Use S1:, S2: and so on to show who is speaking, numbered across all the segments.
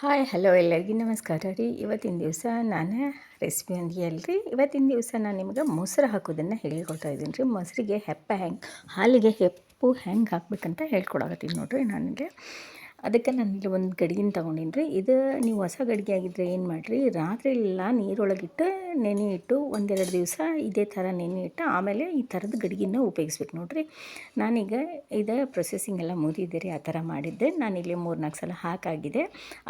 S1: Hi, hello ಎಲ್ಲರಿಗೂ ನಮಸ್ಕಾರ ರೀ. ಇವತ್ತಿನ ದಿವಸ ನಾನು ರೆಸಿಪಿ ಅಂತ ಅಲ್ರಿ ಇವತ್ತಿನ ದಿವಸ ನಾನು ನಿಮ್ಗೆ ಮೊಸರು ಹಾಕೋದನ್ನು ಹೇಳ್ಕೊಳ್ತಾ ಇದ್ದೀನಿ ರೀ. ಮೊಸರಿಗೆ ಹೆಪ್ಪ ಹೆಂಗೆ, ಹಾಲಿಗೆ ಹೆಪ್ಪು ಹೆಂಗೆ ಹಾಕ್ಬೇಕಂತ ಹೇಳ್ಕೊಡಕತ್ತೀನಿ ನೋಡಿರಿ ನನಗೆ ಅದಕ್ಕೆ ನಾನು ಇಲ್ಲಿ ಒಂದು ಗಡಿಗಿನ ತೊಗೊಂಡೀನಿ ರೀ ಇದು ನೀವು ಹೊಸ ಗಡಿಗೆ ಆಗಿದ್ದರೆ ಏನು ಮಾಡಿರಿ ರಾತ್ರಿ ಎಲ್ಲ ನೀರೊಳಗಿಟ್ಟು ನೆನೆ ಇಟ್ಟು ಒಂದೆರಡು ದಿವಸ ಇದೇ ಥರ ನೆನೆ ಇಟ್ಟು ಆಮೇಲೆ ಈ ಥರದ ಗಡಿಗೆನ ಉಪಯೋಗಿಸ್ಬೇಕು ನೋಡಿರಿ. ನಾನೀಗ ಇದು ಪ್ರೊಸೆಸಿಂಗ್ ಎಲ್ಲ ಮುಗಿದಿದೆ ರೀ, ಆ ಥರ ಮಾಡಿದ್ದೆ. ನಾನಿಲ್ಲಿ ಮೂರು ನಾಲ್ಕು ಸಲ ಹಾಕಾಗಿದೆ.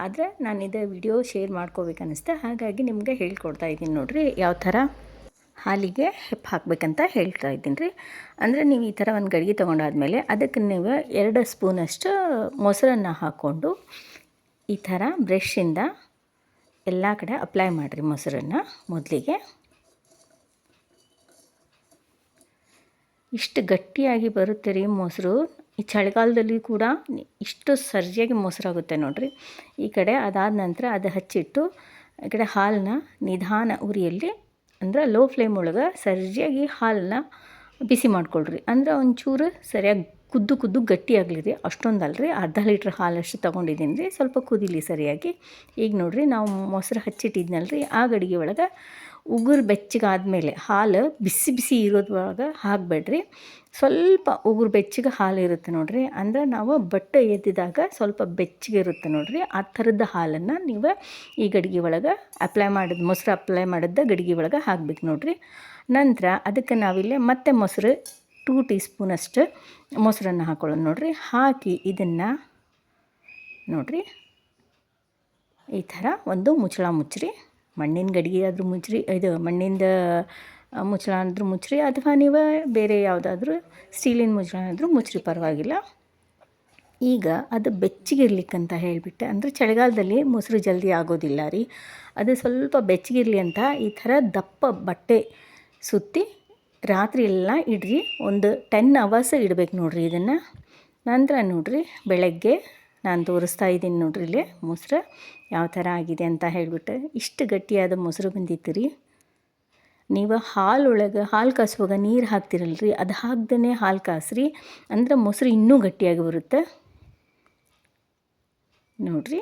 S1: ಆದರೆ ನಾನು ಇದು ವಿಡಿಯೋ ಶೇರ್ ಮಾಡ್ಕೋಬೇಕು ಅನ್ನಿಸ್ತೆ ಹಾಗಾಗಿ ನಿಮಗೆ ಹೇಳ್ಕೊಡ್ತಾ ಇದ್ದೀನಿ ನೋಡಿರಿ, ಯಾವ ಥರ ಹಾಲಿಗೆ ಹೆಪ್ಪು ಹಾಕಬೇಕಂತ ಹೇಳ್ತಾ ಇದ್ದೀನಿ ರೀ. ಅಂದರೆ ನೀವು ಈ ಥರ ಒಂದು ಗಡಿಗೆ ತೊಗೊಂಡಾದ್ಮೇಲೆ ಅದಕ್ಕೆ ನೀವು ಎರಡು ಸ್ಪೂನಷ್ಟು ಮೊಸರನ್ನು ಹಾಕ್ಕೊಂಡು ಈ ಥರ ಬ್ರಷಿಂದ ಎಲ್ಲ ಕಡೆ ಅಪ್ಲೈ ಮಾಡಿರಿ ಮೊಸರನ್ನು ಮೊದಲಿಗೆ. ಇಷ್ಟು ಗಟ್ಟಿಯಾಗಿ ಬರುತ್ತೆ ರೀ ಮೊಸರು. ಈ ಚಳಿಗಾಲದಲ್ಲಿ ಕೂಡ ಇಷ್ಟು ಸರಿಯಾಗಿ ಮೊಸರಾಗುತ್ತೆ ನೋಡಿರಿ. ಈ ಕಡೆ ಅದಾದ ನಂತರ ಅದು ಹಚ್ಚಿಟ್ಟು ಈ ಕಡೆ ಹಾಲನ್ನ ನಿಧಾನ ಉರಿಯಲ್ಲಿ ಅಂದ್ರೆ ಲೋ ಫ್ಲೇಮ್ ಒಳಗೆ ಸರಿಯಾಗಿ ಹಾಲನ್ನ ಬಿಸಿ ಮಾಡ್ಕೊಳ್ರಿ. ಅಂದ್ರೆ ಒಂಚೂರು ಸರಿಯಾಗಿ ಕುದ್ದು ಕುದ್ದು ಗಟ್ಟಿ ಆಗಲಿ ರೀ ಅಷ್ಟೊಂದು ಅಲ್ರಿ ಅರ್ಧ ಲೀಟ್ರ್ ಹಾಲಷ್ಟು ತೊಗೊಂಡಿದ್ದೀನಿ ರೀ. ಸ್ವಲ್ಪ ಕುದಿಲಿ ಸರಿಯಾಗಿ. ಈಗ ನೋಡಿರಿ, ನಾವು ಮೊಸರು ರೀ ಆ ಗಡಿಗೆ ಒಳಗೆ ಉಗುರು ಬೆಚ್ಚಗಾದ್ಮೇಲೆ ಹಾಲು ಬಿಸಿ ಬಿಸಿ ಇರೋದ್ರೊಳಗೆ ಹಾಕಬೇಡ್ರಿ. ಸ್ವಲ್ಪ ಉಗುರು ಬೆಚ್ಚಗೆ ಹಾಲು ಇರುತ್ತೆ ನೋಡಿರಿ. ಅಂದ್ರೆ ನಾವು ಬಟ್ಟೆ ಎದ್ದಿದಾಗ ಸ್ವಲ್ಪ ಬೆಚ್ಚಗೆ ಇರುತ್ತೆ ನೋಡಿರಿ. ಆ ಥರದ ಹಾಲನ್ನು ನೀವು ಈ ಗಡಿಗೆ ಒಳಗೆ ಅಪ್ಲೈ ಮಾಡಿದ, ಮೊಸರು ಅಪ್ಲೈ ಮಾಡಿದ್ದ ಗಡಿಗೆ ಒಳಗೆ ಹಾಕ್ಬೇಕು ನೋಡಿರಿ. ನಂತರ ಅದಕ್ಕೆ ನಾವಿಲ್ಲಿ ಮತ್ತೆ ಮೊಸರು ಟೂ ಟೀ ಸ್ಪೂನಷ್ಟು ಮೊಸರನ್ನು ಹಾಕೊಳ್ಳೋಣ ನೋಡಿರಿ. ಹಾಕಿ ಇದನ್ನು ನೋಡಿರಿ. ಈ ಥರ ಒಂದು ಮುಚ್ಚಳ ಮುಚ್ಚ್ರಿ. ಮಣ್ಣಿನ ಗಡಿಗೆ ಆದರೂ ಮುಚ್ಚ್ರಿ, ಇದು ಮಣ್ಣಿಂದ ಮುಚ್ಚಳ ಅಂದರೂ ಮುಚ್ಚ್ರಿ, ಅಥವಾ ನೀವು ಬೇರೆ ಯಾವುದಾದ್ರೂ ಸ್ಟೀಲಿನ ಮುಚ್ಚಳ ಆದರೂ ಮುಚ್ಚ್ರಿ, ಪರವಾಗಿಲ್ಲ. ಈಗ ಅದು ಬೆಚ್ಚಗಿರ್ಲಿಕ್ಕಂತ ಹೇಳಿಬಿಟ್ಟೆ. ಅಂದರೆ ಚಳಿಗಾಲದಲ್ಲಿ ಮೊಸರು ಜಲ್ದಿ ಆಗೋದಿಲ್ಲ ರೀ. ಅದು ಸ್ವಲ್ಪ ಬೆಚ್ಚಗಿರಲಿ ಅಂತ ಈ ಥರ ದಪ್ಪ ಬಟ್ಟೆ ಸುತ್ತಿ ರಾತ್ರಿ ಎಲ್ಲ ಇಡ್ರಿ. ಒಂದು ಟೆನ್ ಅವರ್ಸ್ ಇಡಬೇಕು ನೋಡಿರಿ ಇದನ್ನು. ನಂತರ ನೋಡಿರಿ ಬೆಳಗ್ಗೆ ನಾನು ತೋರಿಸ್ತಾ ಇದ್ದೀನಿ ನೋಡ್ರಿ ಇಲ್ಲಿ ಮೊಸರು ಯಾವ ಥರ ಆಗಿದೆ ಅಂತ ಹೇಳಿಬಿಟ್ಟು. ಇಷ್ಟು ಗಟ್ಟಿಯಾದ ಮೊಸರು ಬಂದಿತ್ತು ರೀ. ನೀವು ಹಾಲೊಳಗೆ ಹಾಲು ಕಾಸುವಾಗ ನೀರು ಹಾಕ್ತಿರಲ್ರಿ, ಅದು ಹಾಕ್ದೇ ಹಾಲು ಕಾಸ್ರಿ, ಅಂದ್ರೆ ಮೊಸರು ಇನ್ನೂ ಗಟ್ಟಿಯಾಗಿ ಬರುತ್ತೆ. ನೋಡಿರಿ,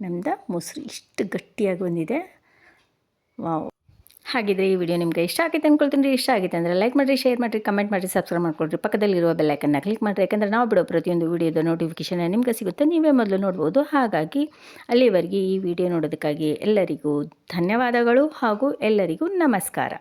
S1: ನಮ್ದು ಮೊಸರು ಇಷ್ಟು ಗಟ್ಟಿಯಾಗಿ ಬಂದಿದೆ. ವಾವ್. ಹಾಗಿದ್ರೆ ಈ ವಿಡಿಯೋ ನಿಮಗೆ ಇಷ್ಟ ಆಗಿತ್ತು ಅಂದ್ಕೊಳ್ತೀನಿ ಇಷ್ಟ ಆಗಿದೆ ಅಂದರೆ ಲೈಕ್ ಮಾಡಿರಿ ಶೇರ್ ಮಾಡಿರಿ ಕಮೆಂಟ್ ಮಾಡಿರಿ ಸಬ್ಸ್ಕ್ರೈಬ್ ಮಾಡಿಕೊಡ್ರಿ. ಪಕ್ಕದಲ್ಲಿರುವ ಬೆಲ್ಲೈಕನ್ನ ಕ್ಲಿಕ್ ಮಾಡಿರಿ. ಯಾಕಂದರೆ ನಾವು ಬಿಡೋ ಪ್ರತಿಯೊಂದು ವಿಡಿಯೋದ ನೋಟಿಫಿಕೇಷನ್ ನಿಮಗೆ ಸಿಗುತ್ತೆ. ನೀವೇ ಮೊದಲು ನೋಡ್ಬೋದು. ಹಾಗಾಗಿ ಅಲ್ಲಿವರೆಗೆ ಈ ವಿಡಿಯೋ ನೋಡೋದಕ್ಕಾಗಿ ಎಲ್ಲರಿಗೂ ಧನ್ಯವಾದಗಳು ಹಾಗೂ ಎಲ್ಲರಿಗೂ ನಮಸ್ಕಾರ.